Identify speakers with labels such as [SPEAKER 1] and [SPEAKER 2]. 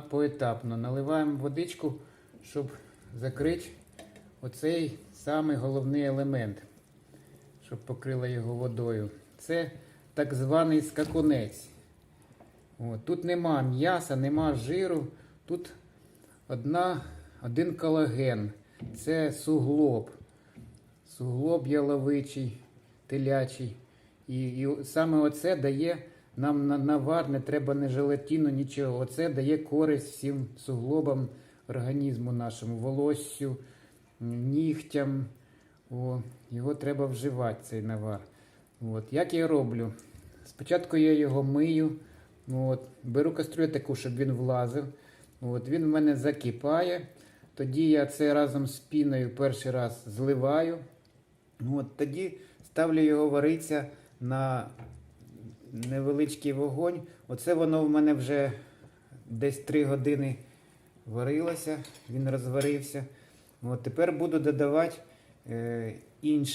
[SPEAKER 1] Поетапно наливаємо водичку, щоб закрити оцей самий головний елемент, щоб покрила його водою. Це так званий скакунець. От, тут нема м'яса, нема жиру, тут одна, один колаген. Це суглоб. Суглоб яловичий, телячий. І, і саме оце дає нам на навар, не треба ні желатину, нічого. Оце дає користь всім суглобам організму нашому, волоссю, нігтям. О, його треба вживати, цей навар. От. Як я роблю? Спочатку я його мию, от, беру кастрюлю таку, щоб він влазив. От, він в мене закипає. Тоді я це разом з піною перший раз зливаю. От, тоді ставлю його варитися на невеличкий вогонь. Оце воно в мене вже десь 3 години варилося, він розварився. От, тепер буду додавати е, інше.